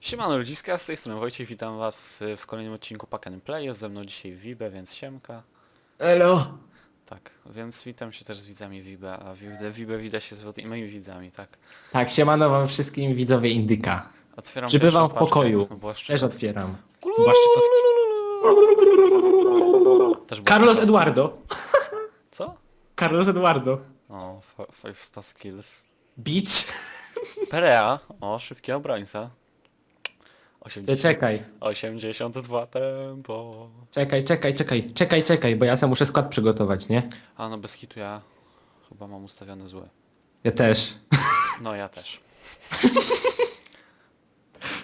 Siemano ludziska, z tej strony Wojciech, witam was w kolejnym odcinku Pack and Play. Jest ze mną dzisiaj Wibe, więc siemka. Elo! Tak, więc witam się też z widzami Wibe, a Wibe, Wibe wita się z moimi widzami, tak. Tak, siemano wam wszystkim widzowie Indyka. Otwieram Przybywam pierwszą w pokoju. Też otwieram. Kostki. Też Carlos. Eduardo. Co? Carlos Eduardo. O, 5 star skills. Beach. Perea, o, szybki obrońca. Ty 80, czekaj. 82 tempo. Czekaj, czekaj, czekaj. Czekaj, czekaj, bo ja sam muszę skład przygotować, nie? A no bez kitu ja chyba mam ustawione złe. Ja też. No ja też.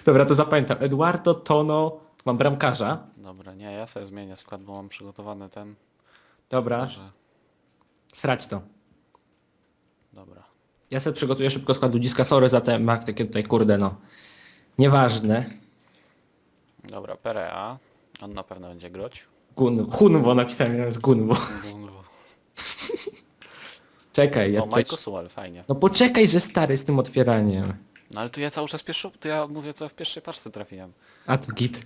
Dobra, to zapamiętam. Eduardo, Tono, tu mam bramkarza. Dobra, nie, ja sobie zmienię skład, bo mam przygotowany ten, Dobra, że... srać to. Dobra. Ja sobie przygotuję szybko skład ludziska. Sorry za te mak, takie tutaj kurde no. Nieważne. Dobra, Perea. On na pewno będzie grać. Gun, Hunwo napisałem, jest Gunwo. Czekaj, ja o, tutaj... Majko Sual, fajnie. No poczekaj, że stary z tym otwieraniem. No ale tu ja cały czas pierwszy, to ja mówię co w pierwszej paczce trafiłem. A to git.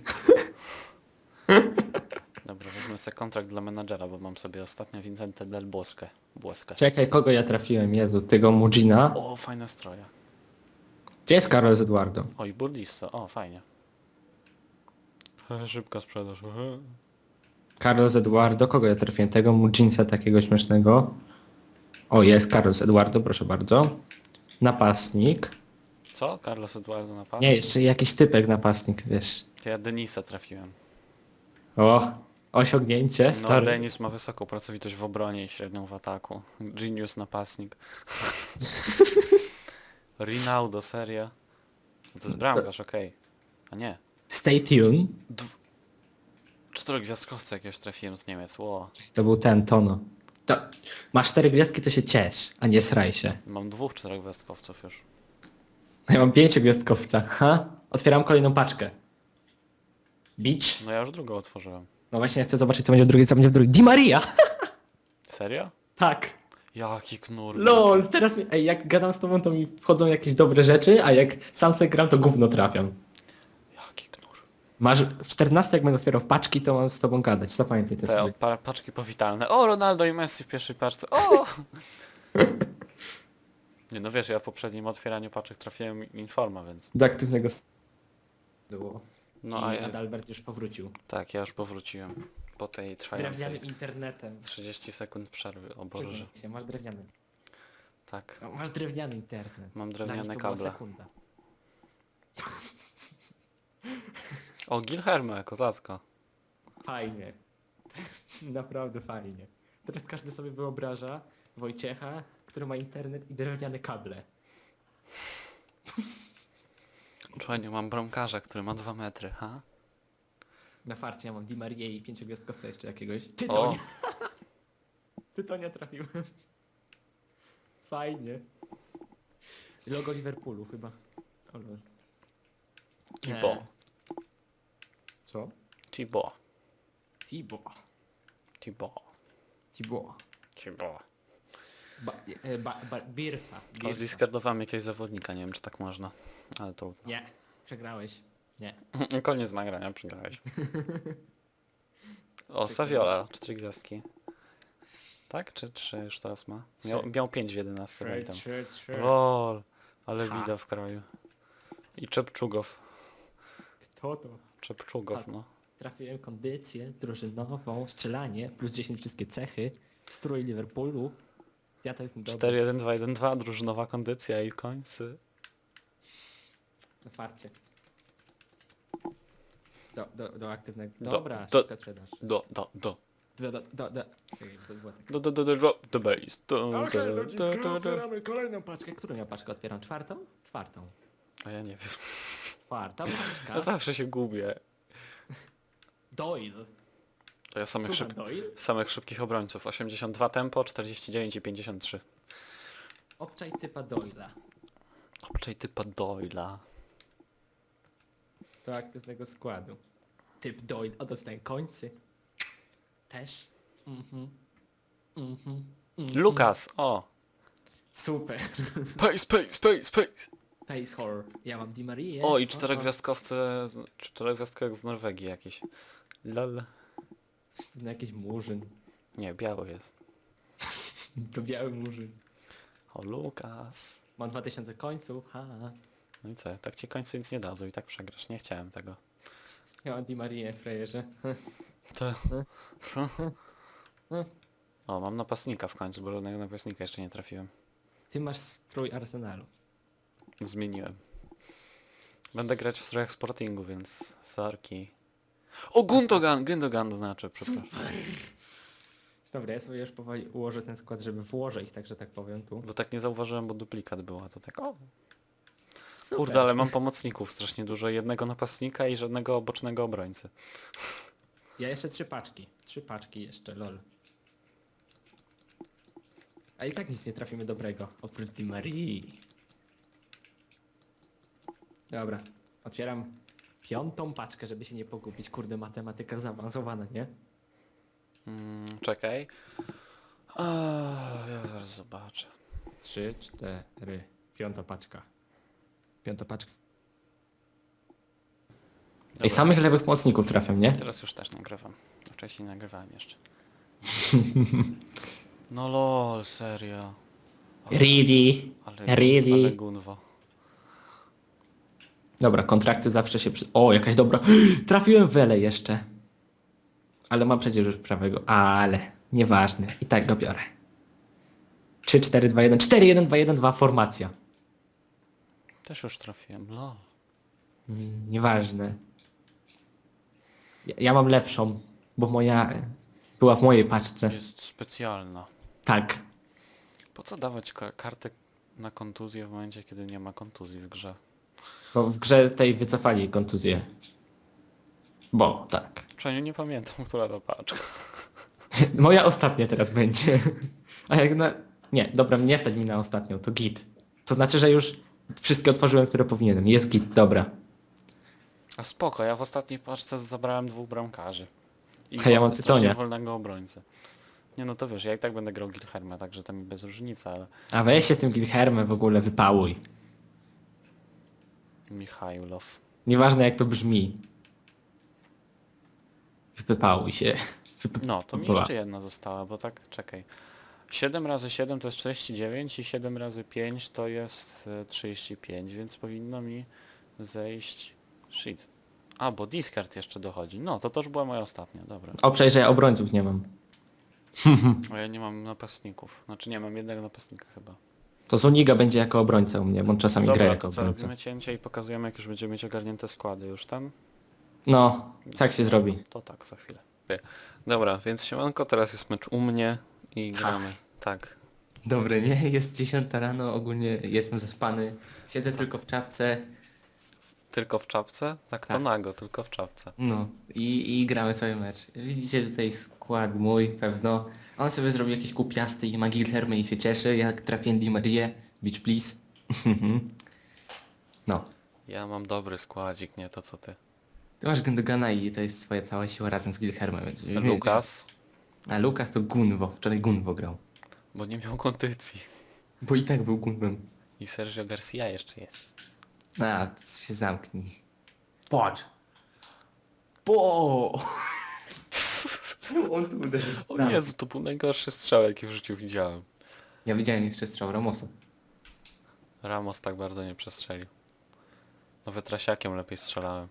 Dobra, wezmę sobie kontrakt dla menadżera, bo mam sobie ostatnio Vincente del Bosque. Błoskę. Czekaj, kogo ja trafiłem? Jezu, tego Mujina. O, fajne stroje. Gdzie jest Carlos Eduardo? Oj, Burdisso, o, fajnie. Szybka sprzedaż. Carlos Eduardo, kogo ja trafiłem? Tego Mujinsa takiego śmiesznego. O, jest Carlos Eduardo, proszę bardzo. Napastnik. Co? Carlos Eduardo na pas? Nie, jeszcze jakiś typek napastnik, wiesz. Ja Denisa trafiłem. O, osiągnięcie, No, stary. Denis ma wysoką pracowitość w obronie i średnią w ataku. Genius napastnik. Rinaldo, seria. To jest bramkarz, okej. A nie. Stay tuned. Czterogwiazdkowca jakiegoś trafiłem z Niemiec, ło. To był ten, Tono. To, masz cztery gwiazdki, to się ciesz, a nie sraj się. Mam dwóch czterogwiazdkowców już. Ja mam pięciogwiazdkowca, ha? Otwieram kolejną paczkę. Beach. No ja już drugą otworzyłem. No właśnie, chcę zobaczyć, co będzie w drugiej, co będzie w drugiej. Di Maria! Serio? Tak. Jaki knur. LOL, teraz mi, ej, jak gadam z tobą, to mi wchodzą jakieś dobre rzeczy, a jak sam sobie gram, to gówno trafiam. Masz, w 14 jak będę otwierał paczki, to mam z tobą gadać, zapamiętaj to Te sobie. pa paczki powitalne. O, Ronaldo i Messi w pierwszej paczce. O! Nie no wiesz, ja w poprzednim otwieraniu paczek trafiłem informa, więc... Do aktywnego s- było. No I a ja, Adalbert już powrócił. tak, ja już powróciłem. Po tej Z trwającej drewnianym internetem. 30 sekund przerwy, o Boże. Przyznaj się, masz drewniany. Tak, No, Masz drewniany internet. mam Dla nich drewniane to była kable. sekunda. O, Gilherme, kozacko. Fajnie. Naprawdę fajnie. Teraz każdy sobie wyobraża Wojciecha, który ma internet i drewniane kable. Członiu, mam bramkarza, który ma 2 metry, ha? Na farcie ja mam Di Maria i pięciogwiazdkowca jeszcze jakiegoś. O, Tytonia. Tytonia trafiłem. Fajnie. Logo Liverpoolu chyba. O, lol. Nie. Co? Tibo. Tibo. Tibo. Tibo. Tibo. Ba, e, ba, ba, Birsa. Birsa. zdiskardowałem jakiegoś zawodnika, nie wiem czy tak można. Ale to... Nie. Przegrałeś. Nie. Koniec nagrania, przegrałeś. O, Saviola, 4 gwiazdki. Tak? Czy 3 już teraz ma? Miał, Trzy. miał 5 w 11, pamiętam. trzy, trzy. Lol, ale bida w kraju. I Czepczugow. Kto to? Czepczugow, no. Trafiłem kondycję drużynową, strzelanie, plus 10 wszystkie cechy, strój Liverpoolu. Ja to jestem dobry 4-1-2-1-2, drużynowa kondycja i w końcu. na farcie. Do, do, do aktywnego. Do- Dobra, do- szybka sprzedaż. Do, do, do. Do, do, do, do. Czekaj, to było tak. Do, do, do, do, drop the base. Do, do, Okej, do, ludziska, do, do. otwieramy kolejną paczkę. Którą ja paczkę otwieram? Czwartą? Czwartą. A ja nie wiem. Czwarta paczka. Ja zawsze się gubię. Doyle. To ja samych, szyb... Doyle? samych szybkich obrońców. 82 tempo, 49 i 53. Obczaj typa Doyla. Obczaj typa Doyla. Do aktywnego składu. Typ Doyle, a dostaję końcy. Też. Mhm. Mhm. mhm. Lukas, o! Super. Pace, pace, pace, pace! Pace horror. Ja mam Di Maria. O, i czterogwiazdkowce, z- czterogwiazdkowek z Norwegii jakieś. Lol. No jakiś murzyn. Nie, biały jest. To biały murzyn. O, Lukas. Mam 2000 końców, ha. No i co, tak ci końcy nic nie dadzą i tak przegrasz. Nie chciałem tego. Ja mam Di Maria, frajerze. To... O, mam napastnika w końcu, bo żadnego napastnika jeszcze nie trafiłem. Ty masz strój Arsenalu. Zmieniłem. Będę grać w strojach sportingu, więc sorki. O, Gundogan! Gundogan znaczy, przepraszam. Dobra, ja sobie już powoli ułożę ten skład, żeby włożę ich, tak że tak powiem tu. Bo tak nie zauważyłem, bo duplikat była, to tak o. Super. Kurde, ale mam pomocników strasznie dużo. Jednego napastnika i żadnego bocznego obrońcy. Ja jeszcze trzy paczki. Trzy paczki jeszcze, lol. A i tak nic nie trafimy dobrego, oprócz Di Marii. Dobra, otwieram piątą paczkę, żeby się nie pogubić. Kurde, matematyka zaawansowana, nie? Mm, czekaj. Ja zaraz zobaczę. Trzy, cztery, piąta paczka. Piąta paczka. Dobra. I samych lewych pomocników trafiam, nie? Teraz już też nagrywam. Wcześniej nagrywałem jeszcze. No lol, serio. Really? Ale, Really? ale gunwo. Dobra, kontrakty zawsze się przy... O, jakaś dobra... Trafiłem Wele jeszcze. Ale mam przecież już prawego. Ale, nieważne. I tak go biorę. 3, 4, 2, 1. 4, 1, 2, 1, 2. Formacja. Też już trafiłem, lol. Mm, nieważne. Ja, ja mam lepszą, bo moja e, była w mojej paczce. Jest specjalna. Tak. Po co dawać ka kartę na kontuzję w momencie, kiedy nie ma kontuzji w grze? Bo w grze tej wycofali kontuzję. Bo, tak. Przynajmniej nie pamiętam, która to paczka. Moja ostatnia teraz będzie. A jak na... Nie, dobra, nie stać mi na ostatnią, to git. To znaczy, że już wszystkie otworzyłem, które powinienem. Jest git, dobra. A spoko, ja w ostatniej paczce zabrałem dwóch bramkarzy. I A ja mam strasznie Tytonia. wolnego obrońcę. Nie no to wiesz, ja i tak będę grał Gilherme, także to mi bez różnicy, ale A weź się z tym Gilhermem w ogóle, wypałuj. Michajlow. Nieważne jak to brzmi. Wypałuj się. No, to mi Była. jeszcze jedna została, bo tak, czekaj. 7 razy 7 to jest 49 i 7 razy 5 to jest e, 35, więc powinno mi zejść... Shit. A, bo discard jeszcze dochodzi. No, to też była moja ostatnia, dobra. O, ja obrońców nie mam. A ja nie mam napastników. Znaczy nie, mam jednego napastnika chyba. To Zuniga będzie jako obrońca u mnie, bo on czasami gra Dobra, jako to co, obrońca. robimy cięcie i pokazujemy jak już będziemy mieć ogarnięte składy już tam? No, tak się zrobi. To tak, za chwilę. Dobra, więc siemanko, teraz jest mecz u mnie i gramy. Tak. Dobre, nie? Jest 10 rano, ogólnie jestem zaspany. Siedzę tylko w czapce. Tylko w czapce? Tak to Tak. nago, tylko w czapce. No i, i gramy sobie mecz. Widzicie tutaj skład mój pewno. On sobie zrobił jakieś kupiasty i ma Gilhermy i się cieszy. Jak trafiłem Di Maria, bitch please. no. Ja mam dobry składzik, nie to co ty. Ty masz Gundogana i to jest twoja cała siła razem z Gilhermem. Więc... Lukas, A Lukas to Gunwo. Wczoraj Gunwo grał. bo nie miał kondycji. Bo i tak był Gunwem. I Sergio Garcia jeszcze jest. A, się zamknij. Patrz. Po. Czemu on tu uderzył? O Jezu, to był najgorszy strzał jaki w życiu widziałem. Ja widziałem jeszcze strzał Ramosa. Ramos tak bardzo nie przestrzelił. Nawet Rasiakiem lepiej strzelałem.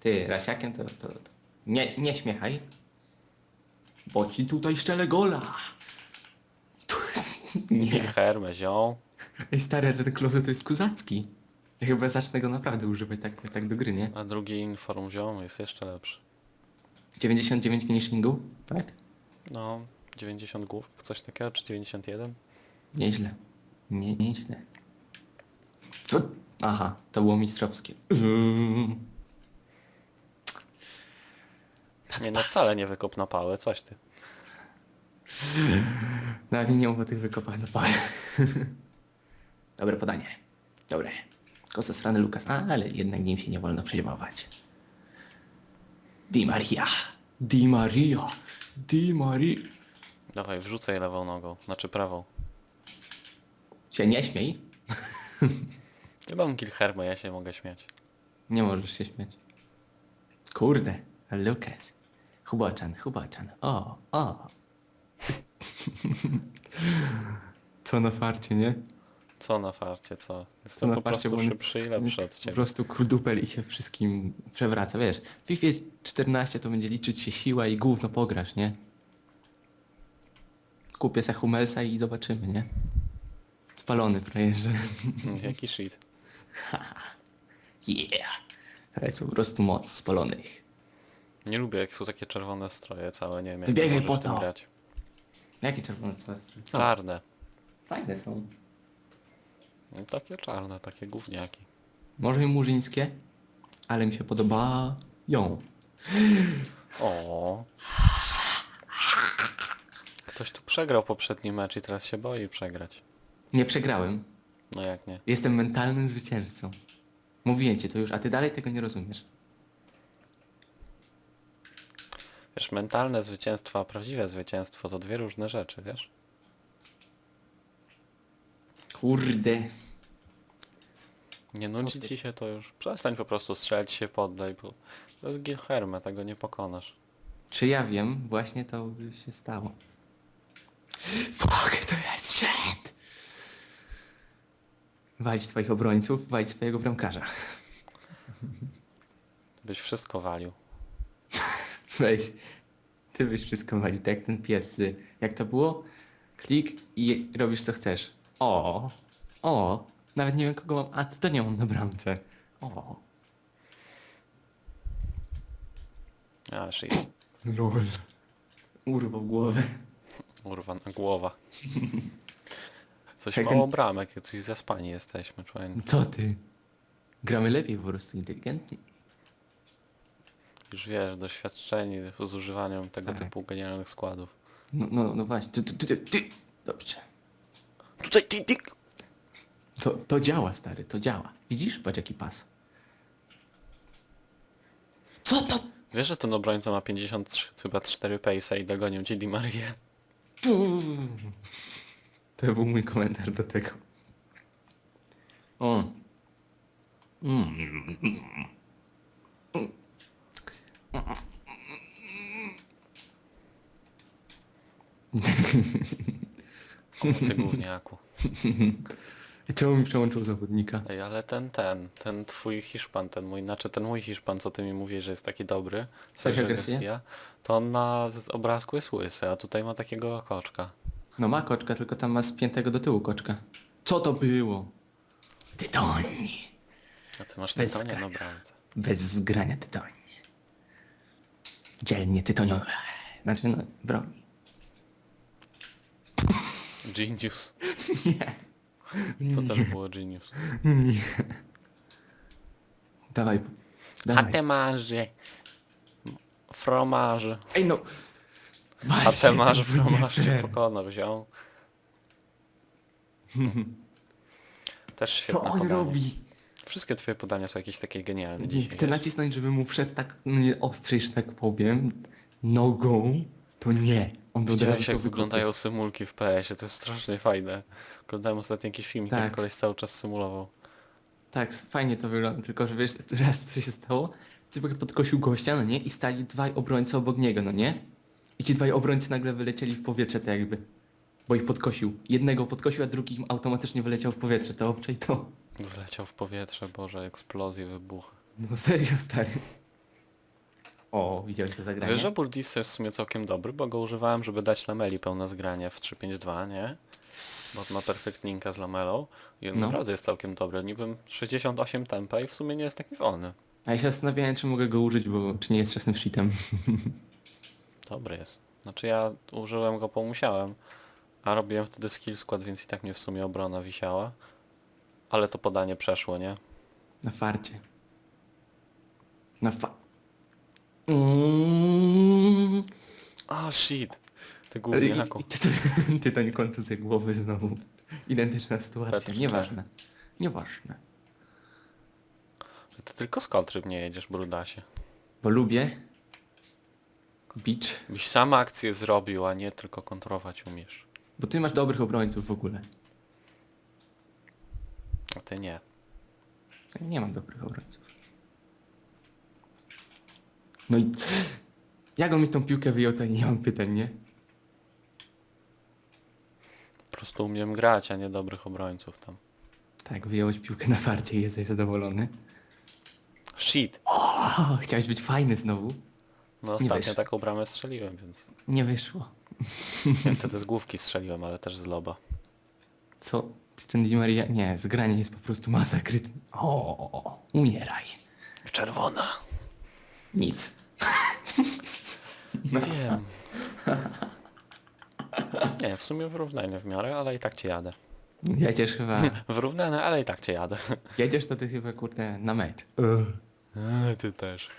Ty, Rasiakiem to, to, to... Nie, nie śmiechaj. Bo ci tutaj szczelę gola. Tu jest... Nie. Hermę zią. Ej stary, ten klozet to jest kozacki. Ja chyba zacznę go naprawdę używać tak, tak do gry, nie? A drugi inform zią jest jeszcze lepszy. 99 finishingu? Tak? No, 90 głów, coś takiego, czy 91? Nieźle. Nie, nieźle. O, Aha, to było mistrzowskie. Nie no, wcale nie wykop na pałę, coś ty. Nawet nie mów o tych wykopach na pałę. Dobre podanie. Dobre. Kosa srany Lukas. A, ale jednak nim się nie wolno przejmować. Di Maria. Di Maria. Di Maria. Dawaj, wrzucaj lewą nogą, znaczy prawą. Się nie śmiej. Chyba mam Gilhermo, ja się mogę śmiać. Nie możesz się śmiać. Kurde, Lukas. Huboczan, huboczan. O, o. Co na farcie, nie? Co na farcie, co? Jestem na po farcie, prostu bo on- szybszy i lepszy od Po ciebie. prostu kudupel i się wszystkim przewraca, wiesz. W FIFA 14 to będzie liczyć się siła i gówno pograsz, nie? Kupię se Hummelsa i zobaczymy, nie? Spalony frajerze. Mm, Jaki shit. Yeah! To jest po prostu moc spalonych. Nie lubię jak są takie czerwone stroje całe, nie wiem jak Wybiegaj możesz po tym to. grać. Jakie czerwone całe strój? Co? Czarne. Fajne są. No, takie czarne, takie gówniaki. Może i murzyńskie, ale mi się podoba ją. O. Ktoś tu przegrał poprzedni mecz i teraz się boi przegrać. Nie przegrałem. No jak nie? Jestem mentalnym zwycięzcą. Mówiłem ci to już, a ty dalej tego nie rozumiesz. Wiesz, mentalne zwycięstwo, a prawdziwe zwycięstwo to dwie różne rzeczy, wiesz? Kurde. Nie nudzi ty? ci się to już. Przestań po prostu strzelać się poddaj, bo to jest Gilherme, tego nie pokonasz. Czy ja wiem? Właśnie to by się stało. Fuck, to jest shit! Walić twoich obrońców, walić twojego bramkarza. Byś wszystko walił. Weź. Ty byś wszystko walił, tak jak ten pies. Jak to było? Klik i robisz co chcesz. O, o, nawet nie wiem kogo mam, a to nie mam na bramce. O. A, shit. Lol. Urwał głowę. Urwana głowa. Coś Jak mało ten- bramek, jacyś zaspani jesteśmy, człowiek. Co ty? Gramy lepiej po prostu, inteligentnie. Już wiesz, doświadczeni z używaniem tego Tak. typu genialnych składów. No, no, no właśnie. Ty, ty, ty, ty. Dobrze. Tutaj ty, ty. To, to działa, stary, to działa. Widzisz? Patrz jaki pas. Co to? Wiesz, że ten obrońca ma 53 chyba 4 pace'a i dogonił ci Di Marię? To był mój komentarz do tego. O. Ty gówniaku. Czemu mi przełączył zawodnika? Ej, ale ten, ten, ten twój Hiszpan, ten mój, znaczy ten mój Hiszpan, co ty mi mówisz, że jest taki dobry, Sergio Garcia? Garcia, to on na z obrazku jest łysy, a tutaj ma takiego koczka. No ma koczka, tylko tam ma spiętego do tyłu koczka. Co to było? Tytoń. A ty masz Bez tytonia na bramce. Bez zgrania tytoń. Dzielnie tytoniowe. Znaczy no, broni. Genius. Nie. To też było genius. Nie. Dawaj. A Dawaj. te marze. Fromaże. Ej no. A Właśnie, te marze to był cię fair. pokonał, wziął. Też Co on podanie. robi? Wszystkie twoje podania są jakieś takie genialne Nie, dzisiaj. chcę nacisnąć, żeby mu wszedł tak nie ostry, że tak powiem. Nogą. To nie. On do Widziałeś jak to wyglądają symulki w PS-ie, to jest strasznie fajne. Oglądałem ostatnio jakiś filmik, Tak. jak koleś cały czas symulował. Tak, fajnie to wygląda, tylko że wiesz, raz co się stało? Cypek podkosił gościa, no nie? I stali dwaj obrońcy obok niego, no nie? I ci dwaj obrońcy nagle wylecieli w powietrze, tak jakby. Bo ich podkosił. Jednego podkosił, a drugi im automatycznie wyleciał w powietrze. To obczaj to. Wleciał w powietrze, boże, eksplozje, wybuchy. No serio, stary. O, widziałeś to zagranie? Wiesz, że Burdis jest w sumie całkiem dobry, bo go używałem, żeby dać Lameli pełne zgranie w 3.5.2, nie? Bo on ma perfect linka z Lamelą i on No. naprawdę jest całkiem dobry. Niby 68 tempa i w sumie nie jest taki wolny. A ja się zastanawiałem, czy mogę go użyć, bo czy nie jest czasem shitem. Dobry jest. Znaczy ja użyłem go, bo musiałem, a robiłem wtedy skill skład, więc i tak mnie w sumie obrona wisiała. Ale to podanie przeszło, nie? Na farcie. Na fa... Mm. A shit! Ty I, gówniaku. i ty, ty, ty to nie kontuzja głowy znowu. Identyczna sytuacja. Petr Nieważne. Nieważne. Ty tylko z kontry nie jedziesz, brudasie. Bo lubię beach, Byś sam akcję zrobił, a nie tylko kontrować umiesz. bo ty masz dobrych obrońców w ogóle. A ty nie. Ja nie mam dobrych obrońców. No i jak on mi tą piłkę wyjął, to nie mam pytań, nie? Po prostu umiem grać, a nie dobrych obrońców tam. Tak, wyjąłeś piłkę na farcie i jesteś zadowolony. Shit! O, chciałeś być fajny znowu. No ostatnio taką bramę strzeliłem, więc... Nie wyszło. Ja wtedy z główki strzeliłem, ale też z loba. Co? Ty ten Di Maria... Nie, zgranie jest po prostu masakryczne. O, umieraj. Czerwona! Nic. No wiem. Nie, w sumie wyrównanie w miarę, ale i tak cię jadę. Jedziesz chyba... Wyrównane, ale i tak cię jadę. Jedziesz to ty chyba, kurde, na mecz. Ty też.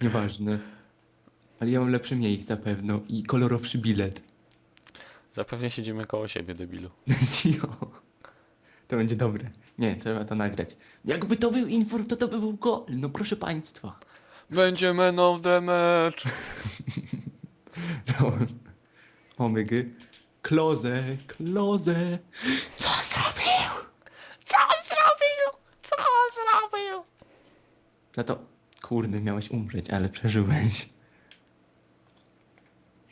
Nieważne. Ale ja mam lepsze miejsca pewno i kolorowszy bilet. Zapewne siedzimy koło siebie, debilu. Cicho. To będzie dobre. Nie, trzeba to nagrać. Jakby to był inform, to to by był gol. No proszę państwa. Będzie man of the match! Omygy. Kloze, kloze. Co zrobił? Co on zrobił? Co on zrobił? No to, kurde, miałeś umrzeć, ale przeżyłeś.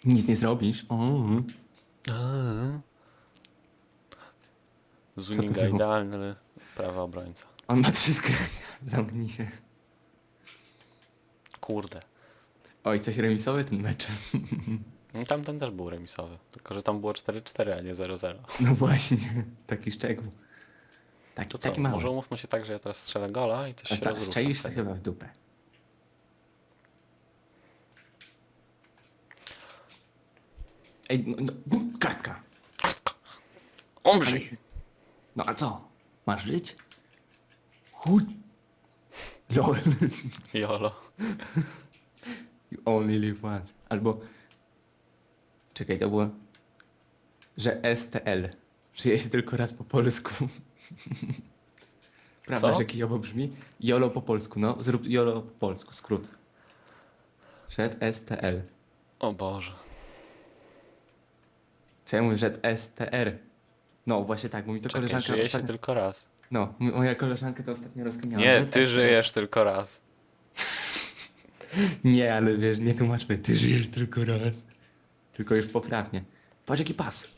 Nic nie zrobisz. O. Zuniga było? idealny prawy obrońca. On ma trzy skrania. Zamknij się. Kurde. Oj, coś remisowy ten mecz. No, Tamten też był remisowy, tylko że tam było 4-4, a nie 0-0. No właśnie, taki szczegół. Taki, To co, taki mały. może umówmy się tak, że ja teraz strzelę gola i A się sta- strzelisz wtedy. chyba w dupę. Ej, no, no, kartka. Umrzyj! No a co? Masz żyć? Chuj. Lol. Jolo. You only live once. Albo... Czekaj, to było... Że STL. Żyje się tylko raz po polsku. Prawda, Co? że kijowo brzmi? Jolo po polsku, no. Zrób Jolo po polsku, skrót. Rzet STL. O Boże. Co ja mówię, że STR? No właśnie tak, bo mi to Czekaj, koleżanka żyje się ostatnio... tylko raz. No, moja koleżanka to ostatnio rozkminiała. Nie, ty żyjesz tylko raz. Nie, ale wiesz, nie tłumaczmy, ty żyjesz tylko raz. Tylko już poprawnie. Patrz jaki pas.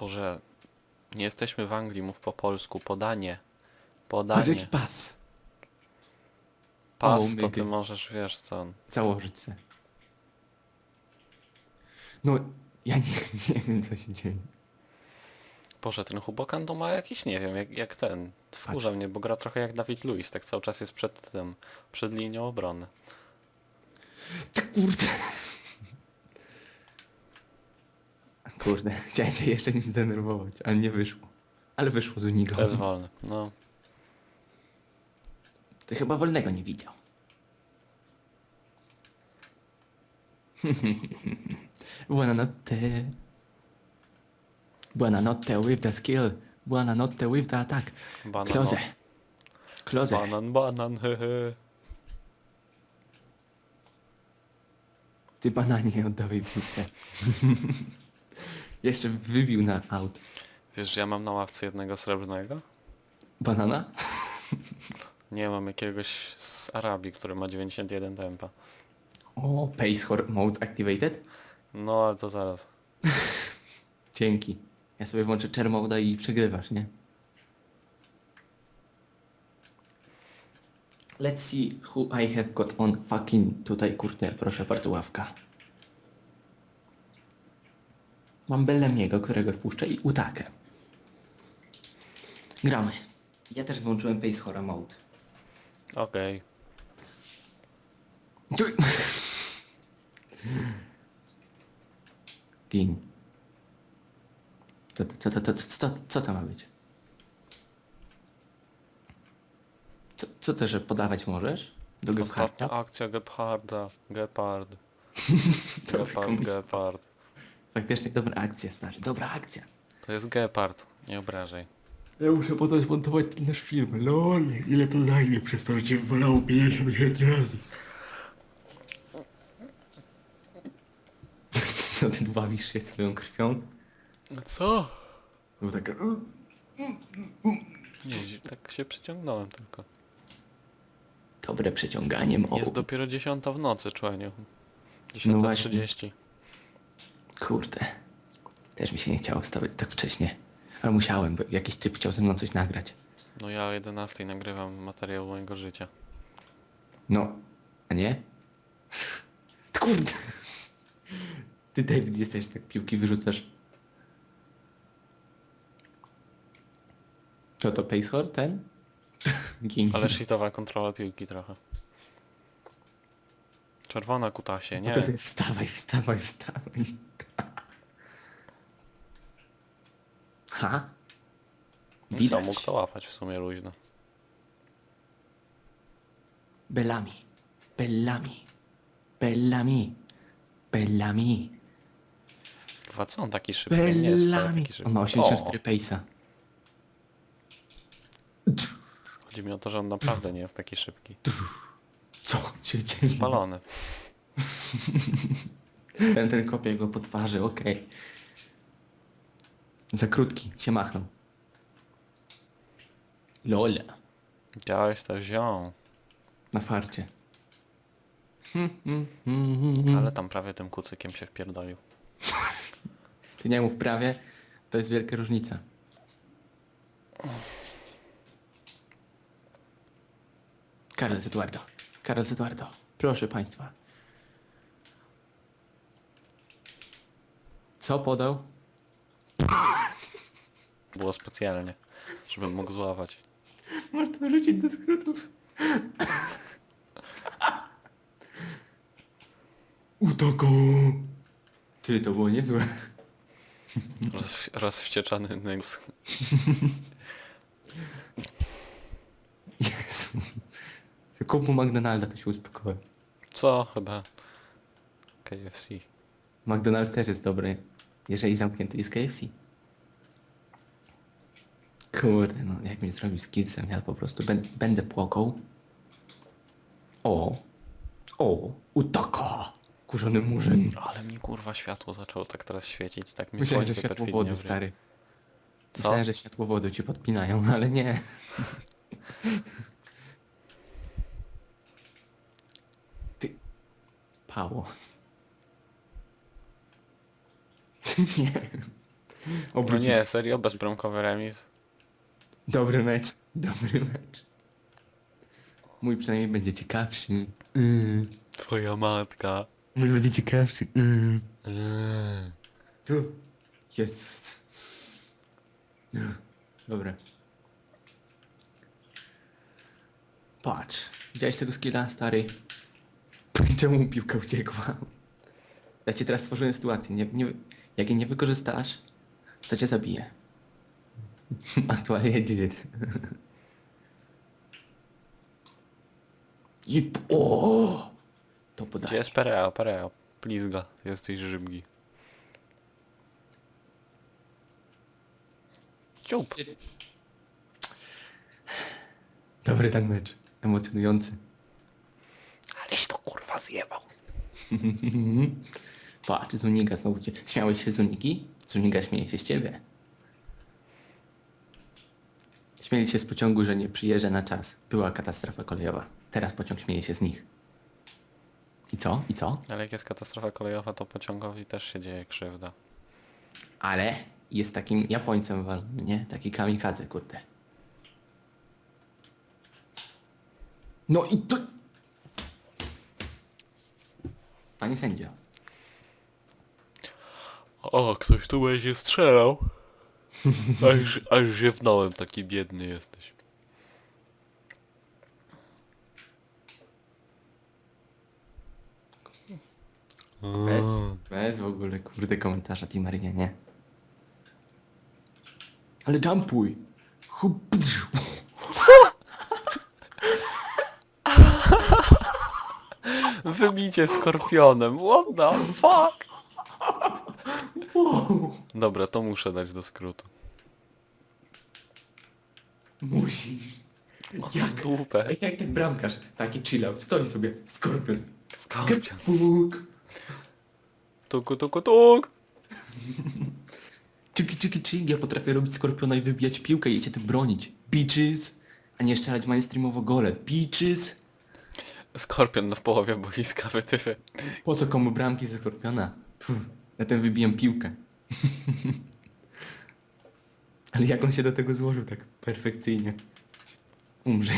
Boże, nie jesteśmy w Anglii, mów po polsku. Podanie. Patrz jaki Podanie. pas. Pas to ty możesz, wiesz co. Założyć se. No, ja nie, nie wiem co się dzieje. Boże, ten Hubokan to ma jakiś, nie wiem, jak, jak ten. Wkurza mnie, bo gra trochę jak Dawid Luiz, tak cały czas jest przed tym, przed linią obrony. Ty kurde. Kurde, chciałem cię jeszcze nim zdenerwować, ale nie wyszło. Ale wyszło z Unigo. To jest wolny. No. Ty chyba wolnego nie widział. Buonanotte. Buonanotte with the skill. Buonanotte with the attack. Banan, Kloze. Kloze. banan, banan, hehe. Ty bananie oddawaj piłkę. Jeszcze wybił na aut. Wiesz, że ja mam na ławce jednego srebrnego? Banana? Nie, mam jakiegoś z Arabii, który ma 91 tempa. O, pace mode activated? No, ale to zaraz. Dzięki. Ja sobie włączę chair mode i przegrywasz, nie? Let's see who I have got on fucking tutaj, kurde, proszę bardzo, ławka. Mam Bellemiego, którego wpuszczę i Utakę. Gramy. Ja też włączyłem Pace Horror Mode. Okej. Gin. Co, co, co, co, co, co to ma być? Co, co też, że podawać możesz? Do Ostatnia Gebharda? akcja Gepharda. Gepard. Dobry Gepard, pomysł. Gepard. Faktycznie dobra akcja, stary. Dobra akcja. To jest Gepard. Nie obrażaj. Ja muszę potem zmontować ten nasz film. Lol, ile to zajmie przez to, że cię wolało 50 razy. Co ty dławisz się swoją krwią? Co? Bo taka... Nie, zi- tak się przyciągnąłem tylko. Dobre przeciąganie mołu. Jest dopiero 10 w nocy, człeniu. No właśnie. 10.30. Kurde. Też mi się nie chciało wstawać tak wcześnie. Ale musiałem, bo jakiś typ chciał ze mną coś nagrać. No ja o 11 nagrywam materiał mojego życia. No, a nie? Ty Kurde. Ty David jesteś tak piłki wyrzucasz. Co to Pacehor ten? Gingi. Ale shitowa kontrola piłki trochę. Czerwona kutasie, nie? Pokazuję, Wstawaj, wstawaj, wstawaj. Ha? No Co, Widać. mógł to łapać w sumie luźno. Bellamy. Bellamy. Bellamy. Bellamy. Kurwa, co on taki szybki? Nie jest wcale Bellamy. taki szybki. On ma 84 pace'a. Chodzi mi o to, że on naprawdę nie jest taki szybki. Co? Się ciężko. Spalony. Ten, ten kopie go po twarzy, okej. Za krótki, się machnął. Lola. Działałeś to zią. Na farcie. Ale tam prawie tym kucykiem się wpierdolił. Ty nie mów prawie, to jest wielka różnica. Carlos Eduardo. Carlos Eduardo. Proszę państwa. Co podał? Było specjalnie, żebym mógł złapać. Można wrzucić do skrótów. Utoko! Ty, to było niezłe. Roz, rozwścieczony Nyx. Jezu. Kup mu McDonalda, to się uspokoi. Co? Chyba KFC. McDonald też jest dobry, jeżeli zamknięty jest KFC. Kurde, no jak mi zrobił z Killsem, ja po prostu ben, będę płakał. O, o, utaka, kurzony murzyn. Ale mi kurwa światło zaczęło tak teraz świecić, tak mi Myślałem, że słońce światło perfidnie wody, stary. Co? Myślałem, że światło wody ci podpinają, ale nie. Pało. nie. No Obrócił nie, serio? Bezbramkowy remis? Dobry mecz. Dobry mecz. Mój przynajmniej będzie ciekawszy. Twoja matka. Mój będzie ciekawszy. Eee. Tu. Jest. Dobra. Patrz. Widziałeś tego skilla, stary? Czemu piłka uciekła? Ja ci teraz stworzyłem sytuację. Nie, nie, jak jej nie wykorzystasz, to cię zabiję. Aktualnie I did it. I... O! To Gdzie podaje. jest Perea? Perea. Plizga. Jesteś żybgi. Ciup. Dobry ten mecz. Emocjonujący. Aleś to kurwa zjebał. Patrz, Zuniga znowu cię... Śmiałeś się z Zunigi? Zuniga śmieje się z ciebie. Śmieli się z pociągu, że nie przyjeżdża na czas. Była katastrofa kolejowa. Teraz pociąg śmieje się z nich. I co? I co? Ale jak jest katastrofa kolejowa, to pociągowi też się dzieje krzywda. Ale jest takim Japońcem walnym, nie? Taki kamikadze, kurde. No i to... Panie sędzio. O, ktoś tu będzie strzelał. Aż, aż ziewnąłem, taki biedny jesteś. Bez, bez w ogóle, kurde, komentarza Maria, nie? Ale jumpuj! Hup. Wybicie skorpionem, what the fuck? Wow. Dobra, to muszę dać do skrótu. Musisz. O, Jak? dupę. Ej, tak, tak bramkarz, taki chill out, stoi sobie, skorpion. Skorpion. fuck. Tuku, tuku, tuk. Czyki, czyki, czyki, ja potrafię robić skorpiona i wybijać piłkę i cię tym bronić. Bitches! A nie strzelać mainstreamowo gole. Bitches! Skorpion no w połowie boiska wytyfy. Po co komu bramki ze skorpiona? Pff, ja ten wybijam piłkę. Ale jak on się do tego złożył tak perfekcyjnie? Umrze.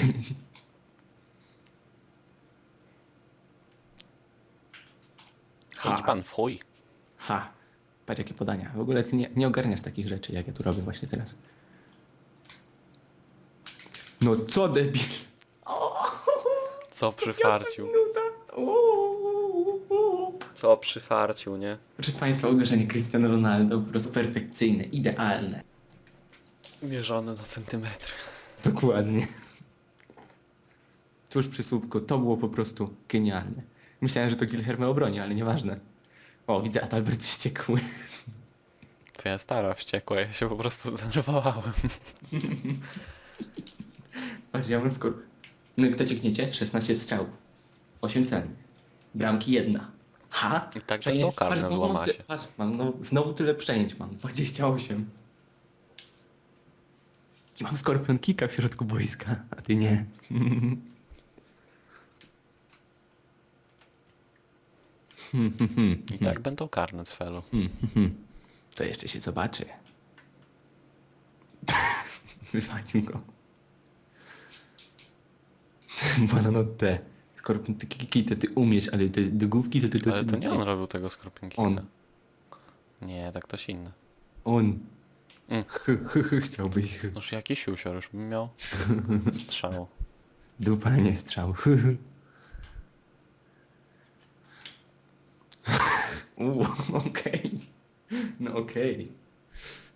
Idź pan chuj. Ha! Patrz jakie podania. W ogóle ty nie, nie ogarniasz takich rzeczy, jak ja tu robię właśnie teraz. No co debil? Co przyfarcił? Co przyfarcił, nie? Proszę Państwa, uderzenie Cristiano Ronaldo po prostu perfekcyjne, idealne. Mierzony na centymetry. Dokładnie. Tuż przy słupku, to było po prostu genialne. Myślałem, że to Gilherme obroni, ale nieważne. O, widzę, Adalbert wściekły. Twoja stara wściekła, ja się po prostu zdenerwowałem. Patrz, ja mam skór. No i kto ciekniecie? 16 strzałów. 8 cel. Bramki jedna. Ha? I tak Przejęć- będą karne znowu mam złamasie. ty- Patrz, mam no, znowu tyle przejęć mam. 28. I mam skorpion kika w środku boiska, a ty nie. I tak będą karne cfelu. To jeszcze się zobaczy. Wywalił go. Bananotę. Skorpion, ty kiki, to ty umiesz, ale te dygówki to ty... To, Ale to nie on robił tego skorpionki. On. Nie, tak ktoś inny. On. Mm. Ch, ch, ch, chciałbyś. ch. Noż jakiś usior już bym miał strzał. Dupa, nie strzał. Uuu, okej. No okej.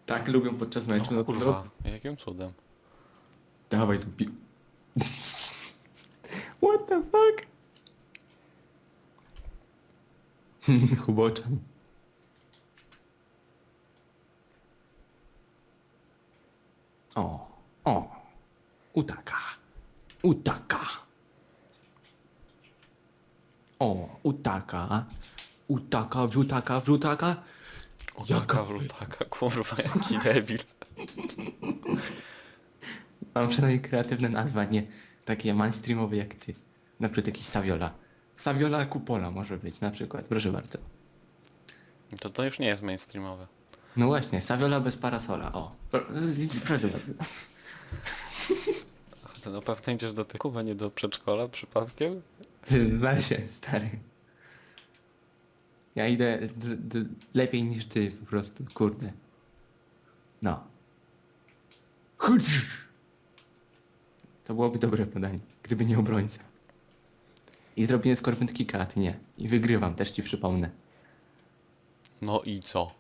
Tak lubią podczas meczu. No No, kurwa, jakim cudem. Dawaj tu pi... What the fuck? Chuboczan. O, o. Utaka. Utaka. O, utaka. Utaka, wrzutaka, wrzutaka. Jaka taka wlutaka, kurwa, jaki debil. Mam przynajmniej kreatywne nazwa, nie takie mainstreamowe jak ty. Na przykład jakiś Saviola. Saviola Cupola może być na przykład, proszę bardzo. To to już nie jest mainstreamowe. No właśnie, Saviola bez parasola, o. Pro- widzisz, Proszę bardzo. Ach, Ty na pewno idziesz do tyku, a nie do przedszkola przypadkiem? Ty, się, stary. Ja idę d- d- lepiej niż ty po prostu, kurde. No. Chodź! To byłoby dobre podanie, gdyby nie obrońca. I zrobiłem skorpion kicka, a ty nie. I wygrywam, też ci przypomnę. No i co?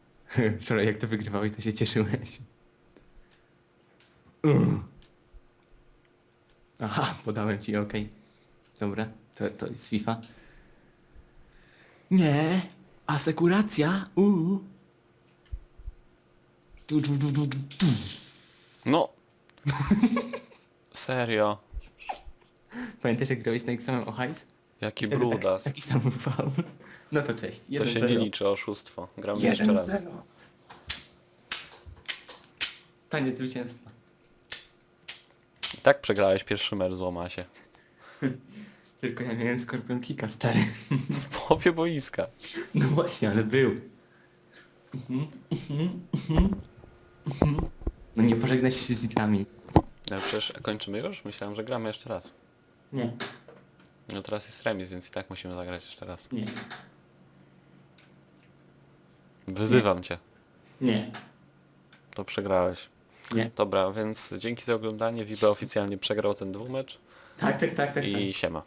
Wczoraj jak to wygrywałeś, to się cieszyłeś. Ugh. Aha, podałem ci, okej. Dobra, to, to jest FIFA. Nie, asekuracja, uuu. Tu, tu, tu, tu, tu, tu. No! Serio? Pamiętasz jak grałeś na samym o hajs? Jaki Wtedy brudas. Taki, taki sam ufał. No to cześć. To się nie liczy oszustwo. Gramy jeszcze raz. zero. Taniec zwycięstwa. I tak przegrałeś pierwszy mecz z Łomasie. Tylko ja miałem skorpion kika, stary. W połowie boiska. No właśnie, ale był. Mhm, mhm, mhm, mhm. No nie pożegnaj się z widzami. No przecież kończymy już? Myślałem, że gramy jeszcze raz. Nie, No teraz jest remis, więc i tak musimy zagrać jeszcze raz. nie, Wyzywam cię. nie, To przegrałeś. nie. Dobra, więc dzięki za oglądanie. Wibe oficjalnie przegrał ten dwumecz Tak, tak, tak, tak. tak. i siema.